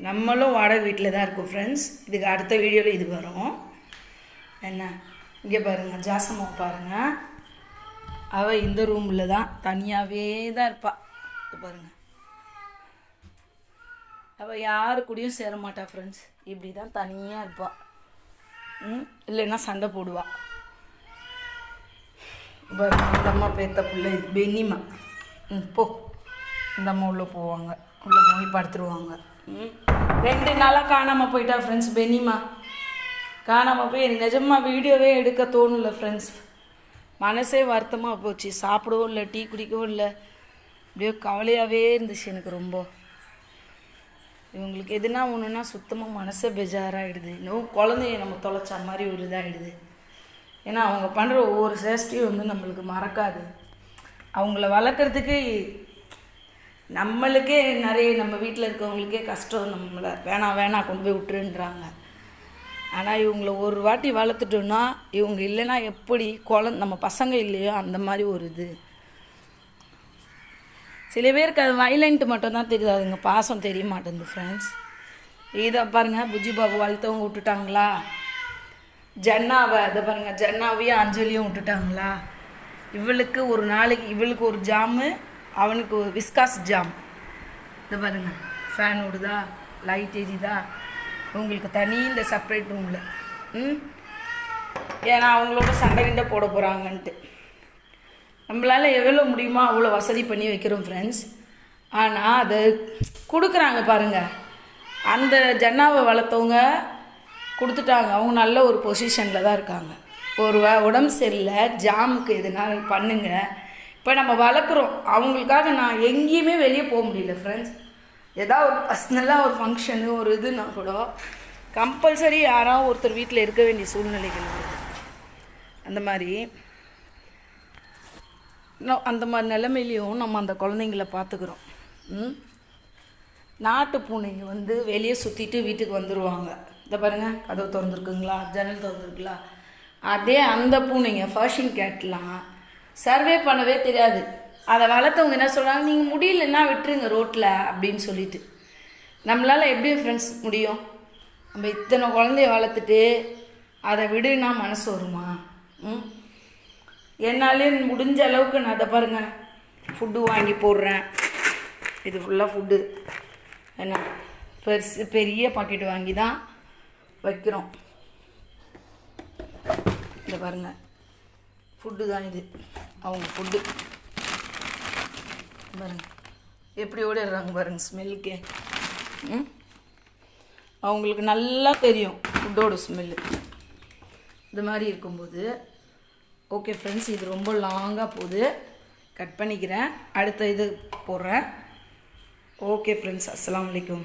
நம்மளும் வாடகை வீட்டில் தான் இருக்கும் ஃப்ரெண்ட்ஸ் இதுக்கு அடுத்த வீடியோவில் இது வரும். என்ன? இங்கே பாருங்கள் ஜாசம்மா பாருங்கள் அவள் இந்த ரூமில் தான் தனியாகவே தான் இருப்பாள் பாருங்கள் அவள் யாரு கூடயும் சேர மாட்டா ஃப்ரெண்ட்ஸ் இப்படி தான் தனியாக இருப்பாள் ம்? இல்லைன்னா சண்டை போடுவாள் இந்த அம்மா பேத்த பிள்ளை இது பென்னிமா ம் போ. இந்த அம்மா உள்ளே போவாங்க. உள்ளே போய் படுத்துருவாங்க. ம்? ரெண்டு நாளாக காணாமல் போயிட்டா ஃப்ரெண்ட்ஸ் பெனிமா. காணாமல் போய் எனக்கு நிஜமாக வீடியோவே எடுக்க தோணல ஃப்ரெண்ட்ஸ் மனசே வருத்தமாக போச்சு. சாப்பிடவும் இல்லை டீ குடிக்கவும் இல்லை. அப்படியே கவலையாகவே இருந்துச்சு எனக்கு ரொம்ப. இவங்களுக்கு எதுனா ஒன்றுனா சுத்தமாக மனசே பெஜாராகிடுது இன்னும் குழந்தைய நம்ம தொலைச்ச மாதிரி ஒரு இதாகிடுது ஏன்னா அவங்க பண்ணுற ஒவ்வொரு சேஷ்டியும் வந்து நம்மளுக்கு மறக்காது. அவங்கள வளர்க்குறதுக்கு நம்மளுக்கே நிறைய நம்ம வீட்டில் இருக்கவங்களுக்கே கஷ்டம். நம்மளை வேணாம் வேணாம் கொண்டு போய் விட்டுருன்றாங்க. ஆனால் இவங்கள ஒரு வாட்டி வளர்த்துட்டோன்னா இவங்க இல்லைன்னா எப்படி குழந்த நம்ம பசங்க இல்லையோ அந்த மாதிரி ஒரு இது. சில பேருக்கு அது வைலண்ட் மட்டும்தான் தெரியுது. அதுங்க பாசம் தெரிய மாட்டேங்குது ஃப்ரெண்ட்ஸ் இதை பாருங்கள் புஜி பாபு வளர்த்தவங்க விட்டுட்டாங்களா? ஜன்னாவை அதை பாருங்கள் ஜன்னாவையும் அஞ்சலியும் விட்டுட்டாங்களா? இவளுக்கு ஒரு நாளைக்கு இவளுக்கு ஒரு ஜாமு அவனுக்கு விஸ்காஸ் ஜாம் இதை பாருங்கள் ஃபேன் ஓடுதா? லைட் எரியுதா? உங்களுக்கு தனி இந்த செப்பரேட் ரூமில் ம்? ஏன்னா அவங்களோட சண்டை கிண்டை போட போகிறாங்கன்ட்டு நம்மளால் எவ்வளோ முடியுமோ அவ்வளோ வசதி பண்ணி வைக்கிறோம் ஃப்ரெண்ட்ஸ் ஆனால் அதை கொடுக்குறாங்க பாருங்கள் அந்த ஜன்னாவை வளர்த்தவங்க கொடுத்துட்டாங்க. அவங்க நல்ல ஒரு பொசிஷனில் தான் இருக்காங்க. ஒரு உடம்பு சரியில்லை. ஜாமுக்கு எதுனா பண்ணுங்கள் இப்போ நம்ம வளர்க்குறோம். அவங்களுக்காக நான் எங்கேயுமே வெளியே போக முடியல ஃப்ரெண்ட்ஸ் ஏதாவது ஒரு பர்சனலாக ஒரு ஃபங்க்ஷனு ஒரு இதுனா கூட கம்பல்சரி யாராவது ஒருத்தர் வீட்டில் இருக்க வேண்டிய சூழ்நிலைகள் அந்த மாதிரி இன்னும் அந்த மாதிரி நிலைமையிலையும் நம்ம அந்த குழந்தைங்கள பார்த்துக்குறோம். ம்? நாட்டு பூனைங்க வந்து வெளியே சுற்றிட்டு வீட்டுக்கு வந்துடுவாங்க இந்த பாருங்கள் கதவு திறந்துருக்குங்களா? ஜன்னல் திறந்துருக்குங்களா? அதே அந்த பூனைங்க ஃபர்ஷன் கேட்லாம் சர்வே பண்ணவே தெரியாது. அதை வளர்த்தவங்க என்ன சொல்கிறாங்க நீங்கள் முடியலன்னா விட்டுருங்க ரோட்டில் அப்படின்னு சொல்லிட்டு. நம்மளால் எப்படி ஃப்ரெண்ட்ஸ் முடியும்? நம்ம இத்தனை குழந்தைய வளர்த்துட்டு அதை விடுனா மனசு வருமா? ம்? என்னாலே முடிஞ்ச அளவுக்கு நான் அதை பாருங்கள் ஃபுட்டு வாங்கி போடுறேன். இது ஃபுல்லாக ஃபுட்டு என்ன? பெருசு பெரிய பாக்கெட் வாங்கி தான் வைக்கிறோம். இதை பாருங்கள் ஃபுட்டு தான் இது. அவங்க ஃபுட்டு பாருங்க. எப்படி ஓடிடுறாங்க பாருங்க ஸ்மெல்லுக்கே ம்? அவங்களுக்கு நல்லா தெரியும் ஃபுட்டோட ஸ்மெல்லு இது மாதிரி இருக்கும்போது ஓகே ஃப்ரெண்ட்ஸ் இது ரொம்ப லாங்காக போகுது. கட் பண்ணிக்கிறேன். அடுத்த இது போடுறேன். ஓகே ஃப்ரெண்ட்ஸ் அஸ்லாம் அலைக்கும்.